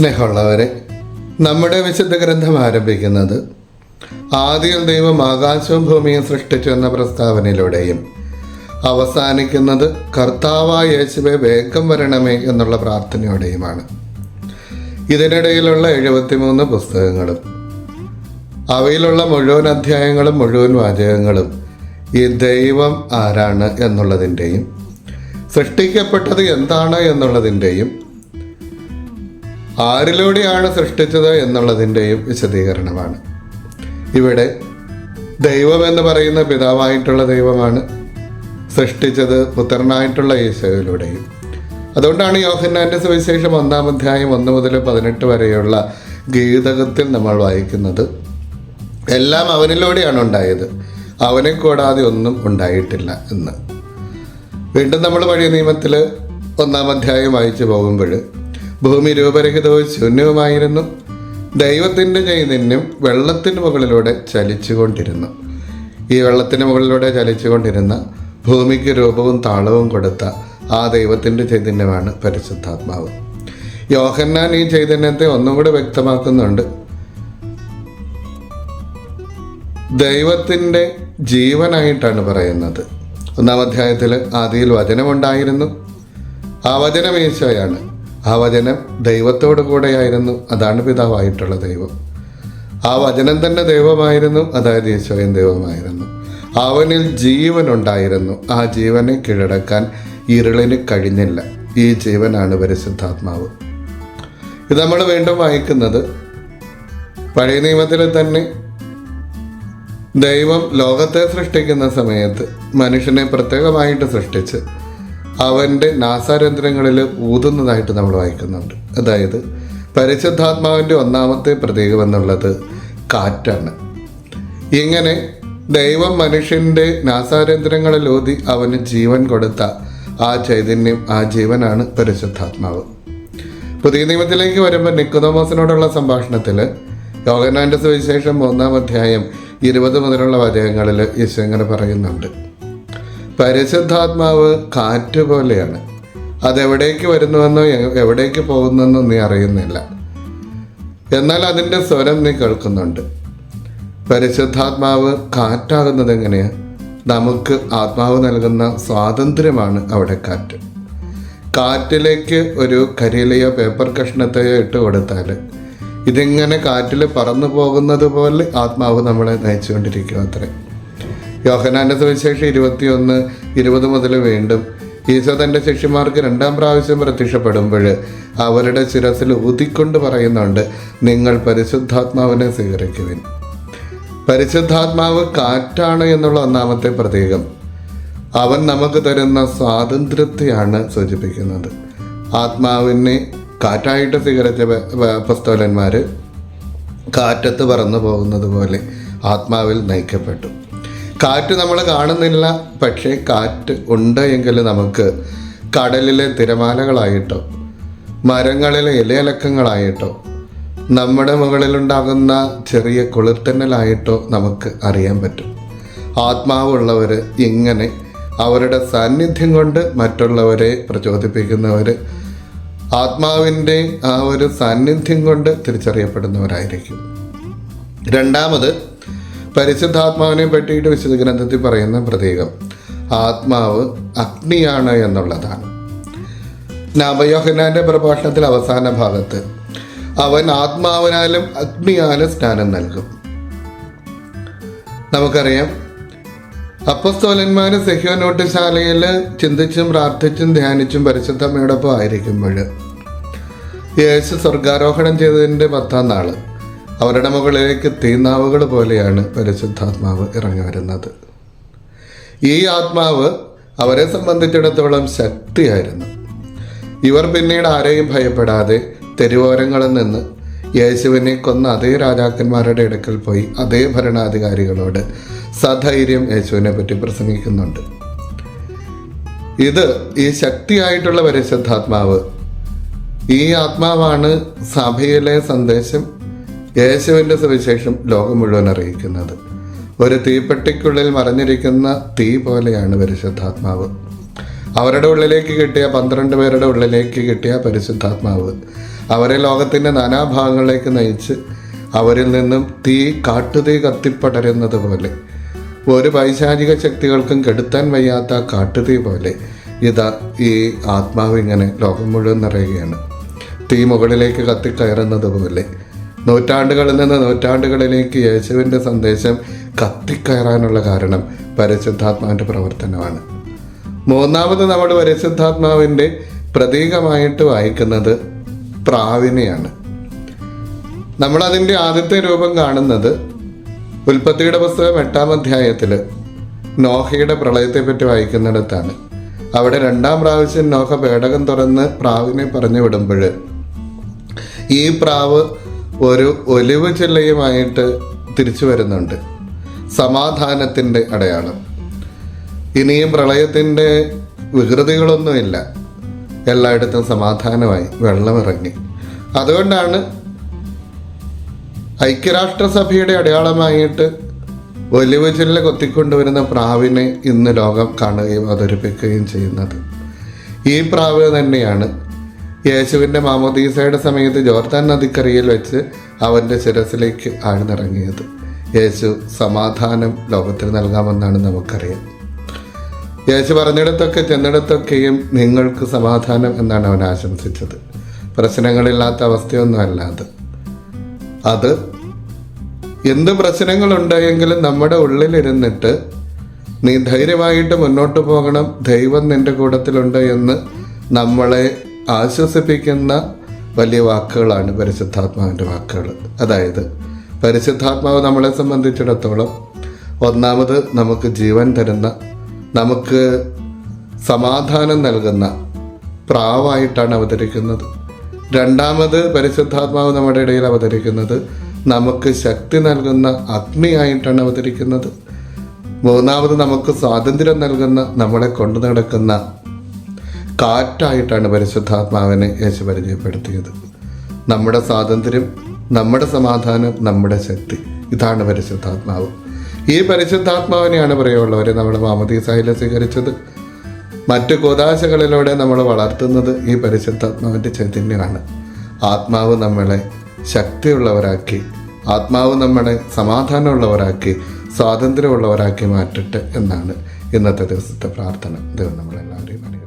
സ്നേഹമുള്ളവരെ നമ്മുടെ വിശുദ്ധ ഗ്രന്ഥം ആരംഭിക്കുന്നത് ആദ്യം ദൈവം ആകാശവും ഭൂമിയും സൃഷ്ടിച്ചു എന്ന പ്രസ്താവനയിലൂടെയും അവസാനിക്കുന്നത് കർത്താവായ യേശുവെ വേഗം വരണമേ എന്നുള്ള പ്രാർത്ഥനയോടെയുമാണ്. ഇതിനിടയിലുള്ള എഴുപത്തിമൂന്ന് പുസ്തകങ്ങളും അവയിലുള്ള മുഴുവൻ അധ്യായങ്ങളും മുഴുവൻ വാചകങ്ങളും ഈ ദൈവം ആരാണ് എന്നുള്ളതിന്റെയും സൃഷ്ടിക്കപ്പെട്ടത് എന്താണ് എന്നുള്ളതിന്റെയും ആരിലൂടെയാണ് സൃഷ്ടിച്ചത് എന്നുള്ളതിന്റെയും വിശദീകരണമാണ്. ഇവിടെ ദൈവം എന്ന് പറയുന്ന പിതാവായിട്ടുള്ള ദൈവമാണ് സൃഷ്ടിച്ചത് പുത്രനായിട്ടുള്ള ഈശോയിലൂടെയും അതുകൊണ്ടാണ് യോഹന്നാന്റെ സുവിശേഷം ഒന്നാം അധ്യായം ഒന്ന് മുതൽ പതിനെട്ട് വരെയുള്ള ഗീതകത്തിൽ നമ്മൾ വായിക്കുന്നത്. എല്ലാം അവനിലൂടെയാണ് ഉണ്ടായത്. അവനെ കൂടാതെ ഒന്നും ഉണ്ടായിട്ടില്ല എന്ന്. വീണ്ടും നമ്മൾ പഴയ നിയമത്തിൽ ഒന്നാം അധ്യായം വായിച്ചു പോകുമ്പോൾ ഭൂമി രൂപരഹിതവും ശൂന്യവുമായിരുന്നു ദൈവത്തിന്റെ ചൈതന്യം വെള്ളത്തിന് മുകളിലൂടെ ചലിച്ചുകൊണ്ടിരുന്നു. ഈ വെള്ളത്തിന് മുകളിലൂടെ ചലിച്ചുകൊണ്ടിരുന്ന ഭൂമിക്ക് രൂപവും താളവും കൊടുത്ത ആ ദൈവത്തിന്റെ ചൈതന്യമാണ് പരിശുദ്ധാത്മാവ്. യോഹന്നാൻ ഈ ചൈതന്യത്തെ ഒന്നും കൂടെ വ്യക്തമാക്കുന്നുണ്ട്. ദൈവത്തിന്റെ ജീവനായിട്ടാണ് പറയുന്നത്. ഒന്നാം അധ്യായത്തിൽ ആദിയിൽ വചനമുണ്ടായിരുന്നു. ആ വചനം ആ വചനം ദൈവത്തോടു കൂടെയായിരുന്നു. അതാണ് പിതാവായിട്ടുള്ള ദൈവം. ആ വചനം തന്നെ ദൈവമായിരുന്നു. അതായത് ഈശോയും ദൈവമായിരുന്നു അവനിൽ ജീവനുണ്ടായിരുന്നു. ആ ജീവനെ കീഴടക്കാൻ ഇരുളിന് കഴിഞ്ഞില്ല. ഈ ജീവനാണ് പരിശുദ്ധാത്മാവ്. ഇത് നമ്മൾ വീണ്ടും വായിക്കുന്നത് പഴയ നിയമത്തിൽ തന്നെ ദൈവം ലോകത്തെ സൃഷ്ടിക്കുന്ന സമയത്ത് മനുഷ്യനെ പ്രത്യേകമായിട്ട് സൃഷ്ടിച്ച് അവന്റെ നാസാരന്ധ്രങ്ങളിൽ ഊതുന്നതായിട്ട് നമ്മൾ വായിക്കുന്നുണ്ട്. അതായത് പരിശുദ്ധാത്മാവിന്റെ ഒന്നാമത്തെ പ്രതീകം എന്നുള്ളത് കാറ്റാണ്. ഇങ്ങനെ ദൈവം മനുഷ്യന്റെ നാസാരന്ധ്രങ്ങളിൽ ഊതി അവന് ജീവൻ കൊടുത്ത ആ ചൈതന്യം ആ ജീവനാണ് പരിശുദ്ധാത്മാവ്. പുതിയ നിയമത്തിലേക്ക് വരുമ്പോൾ നിക്കുതോമോസിനോടുള്ള സംഭാഷണത്തിൽ യോഗനാന്റെ സുവിശേഷം മൂന്നാം അധ്യായം ഇരുപത് മുതലുള്ള വാചകങ്ങളിൽ യേശു ഇങ്ങനെ പറയുന്നുണ്ട്. പരിശുദ്ധാത്മാവ് കാറ്റ് പോലെയാണ്. അതെവിടേക്ക് വരുന്നുവെന്നോ എവിടേക്ക് പോകുന്നെന്നോ നീ അറിയുന്നില്ല. എന്നാൽ അതിന്റെ സ്വരം നീ കേൾക്കുന്നുണ്ട്. പരിശുദ്ധാത്മാവ് കാറ്റാകുന്നത് എങ്ങനെയാണ് നമുക്ക് ആത്മാവ് നൽകുന്ന സ്വാതന്ത്ര്യമാണ് അവിടെ കാറ്റ്. കാറ്റിലേക്ക് ഒരു കരിയിലെയോ പേപ്പർ കഷ്ണത്തെയോ ഇട്ട് കൊടുത്താൽ ഇതിങ്ങനെ കാറ്റിൽ പറന്നു പോകുന്നത് പോലെ ആത്മാവ് നമ്മളെ നയിച്ചുകൊണ്ടിരിക്കും അത്രേ. യോഹനാന്റെ സുവിശേഷം ഇരുപത്തിയൊന്ന് ഇരുപത് മുതൽ വീണ്ടും ഈശോ തന്റെ ശിഷ്യന്മാർക്ക് രണ്ടാം പ്രാവശ്യം പ്രത്യക്ഷപ്പെടുമ്പോൾ അവരുടെ ശിരസിൽ ഊതിക്കൊണ്ട് പറയുന്നുണ്ട് നിങ്ങൾ പരിശുദ്ധാത്മാവിനെ സ്വീകരിക്കുവിൻ. പരിശുദ്ധാത്മാവ് കാറ്റാണ് എന്നുള്ള ഒന്നാമത്തെ പ്രതീകം. അവൻ നമുക്ക് തരുന്ന സ്വാതന്ത്ര്യത്തെയാണ് സൂചിപ്പിക്കുന്നത്. ആത്മാവിനെ കാറ്റായിട്ട് സ്വീകരിച്ച അപ്പസ്തോലന്മാർ കാറ്റത്ത് പറന്നു പോകുന്നത് പോലെ ആത്മാവിൽ നയിക്കപ്പെട്ടു. കാറ്റ് നമ്മൾ കാണുന്നില്ല പക്ഷേ കാറ്റ് ഉണ്ട് എങ്കിൽ നമുക്ക് കടലിലെ തിരമാലകളായിട്ടോ മരങ്ങളിലെ ഇലയലക്കങ്ങളായിട്ടോ നമ്മുടെ മുകളിലുണ്ടാകുന്ന ചെറിയ കുളിർത്തന്നലായിട്ടോ നമുക്ക് അറിയാൻ പറ്റും. ആത്മാവുള്ളവർ ഇങ്ങനെ അവരുടെ സാന്നിധ്യം കൊണ്ട് മറ്റുള്ളവരെ പ്രചോദിപ്പിക്കുന്നവർ ആത്മാവിന്റെ ആ ഒരു സാന്നിധ്യം കൊണ്ട് തിരിച്ചറിയപ്പെടുന്നവരായിരിക്കും. രണ്ടാമത് പരിശുദ്ധാത്മാവിനെ പറ്റിയിട്ട് വിശുദ്ധ ഗ്രന്ഥത്തിൽ പറയുന്ന പ്രതീകം ആത്മാവ് അഗ്നിയാണ് എന്നുള്ളതാണ്. നവയോഹനാന്റെ പ്രഭാഷണത്തിൽ അവസാന ഭാഗത്ത് അവൻ ആത്മാവിനാലും അഗ്നിയാലും സ്നാനം നൽകും. നമുക്കറിയാം അപ്പസ്തോലന്മാർ സെഹ്യോനോട്ടുശാലയിൽ ചിന്തിച്ചും പ്രാർത്ഥിച്ചും ധ്യാനിച്ചും പരിശുദ്ധമ്മയോടൊപ്പം ആയിരിക്കുമ്പോൾ യേശു സ്വർഗാരോഹണം ചെയ്തതിന്റെ പത്താം നാൾ അവരുടെ മുകളിലേക്ക് തീനാവുകൾ പോലെയാണ് പരിശുദ്ധാത്മാവ് ഇറങ്ങി വരുന്നത്. ഈ ആത്മാവ് അവരെ സംബന്ധിച്ചിടത്തോളം ശക്തിയായിരുന്നു. ഇവർ പിന്നീട് ആരെയും ഭയപ്പെടാതെ തെരുവോരങ്ങളിൽ നിന്ന് യേശുവിനെ കൊന്ന അതേ രാജാക്കന്മാരുടെ അടുക്കൽ പോയി അതേ ഭരണാധികാരികളോട് സധൈര്യം യേശുവിനെ പറ്റി പ്രസംഗിക്കുന്നുണ്ട്. ഇത് ഈ ശക്തിയായിട്ടുള്ള പരിശുദ്ധാത്മാവ് ഈ ആത്മാവാണ് സഭയിലെ സന്ദേശം യേശുവിന്റെ സുവിശേഷം ലോകം മുഴുവൻ അറിയിക്കുന്നത്. ഒരു തീപ്പെട്ടിക്കുള്ളിൽ മറഞ്ഞിരിക്കുന്ന തീ പോലെയാണ് പരിശുദ്ധാത്മാവ്. അവരുടെ ഉള്ളിലേക്ക് കിട്ടിയ പന്ത്രണ്ട് പേരുടെ ഉള്ളിലേക്ക് കിട്ടിയ പരിശുദ്ധാത്മാവ്. അവരെ ലോകത്തിന്റെ നാനാഭാഗങ്ങളിലേക്ക് നയിച്ച് അവരിൽ നിന്നും തീ കാട്ടുതീ കത്തിപ്പടരുന്നത് പോലെ ഒരു പൈശാചിക ശക്തികൾക്കും കെടുത്താൻ വയ്യാത്ത കാട്ടുതീ പോലെ ഇതാ ഈ ആത്മാവ് ഇങ്ങനെ ലോകം മുഴുവൻ നിറയുകയാണ്. തീ മുകളിലേക്ക് കത്തിക്കയറുന്നത് പോലെ നൂറ്റാണ്ടുകളിൽ നിന്ന് നൂറ്റാണ്ടുകളിലേക്ക് യേശുവിന്റെ സന്ദേശം കത്തിക്കയറാനുള്ള കാരണം പരിശുദ്ധാത്മാവിന്റെ പ്രവർത്തനമാണ്. മൂന്നാമത് നമ്മൾ പരിശുദ്ധാത്മാവിന്റെ പ്രതീകമായിട്ട് വായിക്കുന്നത് പ്രാവിനെയാണ്. നമ്മൾ അതിന്റെ ആദ്യത്തെ രൂപം കാണുന്നത് ഉൽപ്പത്തിയുടെ പുസ്തകം എട്ടാം അധ്യായത്തിൽ നോഹയുടെ പ്രളയത്തെപ്പറ്റി വായിക്കുന്നിടത്താണ്. അവിടെ രണ്ടാം പ്രാവശ്യം നോഹ പേടകം തുറന്ന് പ്രാവിനെ പറഞ്ഞു വിടുമ്പോൾ ഈ പ്രാവ് ഒരു ഒലിവ് ചില്ലയുമായിട്ട് തിരിച്ചു വരുന്നുണ്ട്. സമാധാനത്തിന്റെ അടയാളം. ഇനിയും പ്രളയത്തിന്റെ വികൃതികളൊന്നുമില്ല. എല്ലായിടത്തും സമാധാനമായി വെള്ളമിറങ്ങി. അതുകൊണ്ടാണ് ഐക്യരാഷ്ട്രസഭയുടെ അടയാളമായിട്ട് ഒലിവ് ചില്ല കൊത്തിക്കൊണ്ടുവരുന്ന പ്രാവിനെ ഇന്ന് ലോകം കാണുകയും അവതരിപ്പിക്കുകയും ചെയ്യുന്നത്. ഈ പ്രാവ് തന്നെയാണ് യേശുവിന്റെ മാമോദീസയുടെ സമയത്ത് ജോർദാൻ നദിക്കരയിൽ വെച്ച് അവന്റെ ശിരസിലേക്ക് ആഴ്ന്നിറങ്ങിയത്. യേശു സമാധാനം ലോകത്തിന് നൽകാമെന്നാണ് നമുക്കറിയാം. യേശു പറഞ്ഞിടത്തൊക്കെ ചെന്നിടത്തൊക്കെയും നിങ്ങൾക്ക് സമാധാനം എന്നാണ് അവൻ ആശംസിച്ചത്. പ്രശ്നങ്ങളില്ലാത്ത അവസ്ഥയൊന്നുമല്ല അത്. അത് എന്ത് പ്രശ്നങ്ങളുണ്ടായെങ്കിലും നമ്മുടെ ഉള്ളിലിരുന്നിട്ട് നീ ധൈര്യമായിട്ട് മുന്നോട്ട് പോകണം ദൈവം നിന്റെ കൂടത്തിലുണ്ട് എന്ന് നമ്മളെ ആശ്വസിപ്പിക്കുന്ന വലിയ വാക്കുകളാണ് പരിശുദ്ധാത്മാവിന്റെ വാക്കുകൾ. അതായത് പരിശുദ്ധാത്മാവ് നമ്മളെ സംബന്ധിച്ചിടത്തോളം ഒന്നാമത് നമുക്ക് ജീവൻ തരുന്ന നമുക്ക് സമാധാനം നൽകുന്ന പ്രാവായിട്ടാണ് അവതരിക്കുന്നത്. രണ്ടാമത് പരിശുദ്ധാത്മാവ് നമ്മുടെ ഇടയിൽ അവതരിക്കുന്നത് നമുക്ക് ശക്തി നൽകുന്ന അഗ്നിയായിട്ടാണ് അവതരിക്കുന്നത്. മൂന്നാമത് നമുക്ക് സ്വാതന്ത്ര്യം നൽകുന്ന നമ്മളെ കൊണ്ടു നടക്കുന്ന കാറ്റായിട്ടാണ് പരിശുദ്ധാത്മാവിനെ യേശു പരിചയപ്പെടുത്തിയത്. നമ്മുടെ സ്വാതന്ത്ര്യം നമ്മുടെ സമാധാനം നമ്മുടെ ശക്തി. ഇതാണ് പരിശുദ്ധാത്മാവ്. ഈ പരിശുദ്ധാത്മാവിനെയാണ് പ്രിയമുള്ളവരെ നമ്മൾ മാമതീസായിൽ സ്വീകരിച്ചത്. മറ്റു ഗോദാശകളിലൂടെ നമ്മൾ വളർത്തുന്നത് ഈ പരിശുദ്ധാത്മാവിന്റെ ചൈതന്യമാണ്. ആത്മാവ് നമ്മളെ ശക്തിയുള്ളവരാക്കി ആത്മാവ് നമ്മളെ സമാധാനമുള്ളവരാക്കി സ്വാതന്ത്ര്യമുള്ളവരാക്കി മാറ്റട്ടെ എന്നാണ് ഇന്നത്തെ ദിവസത്തെ പ്രാർത്ഥന. ദൈവം നമ്മളെല്ലാവരെയും.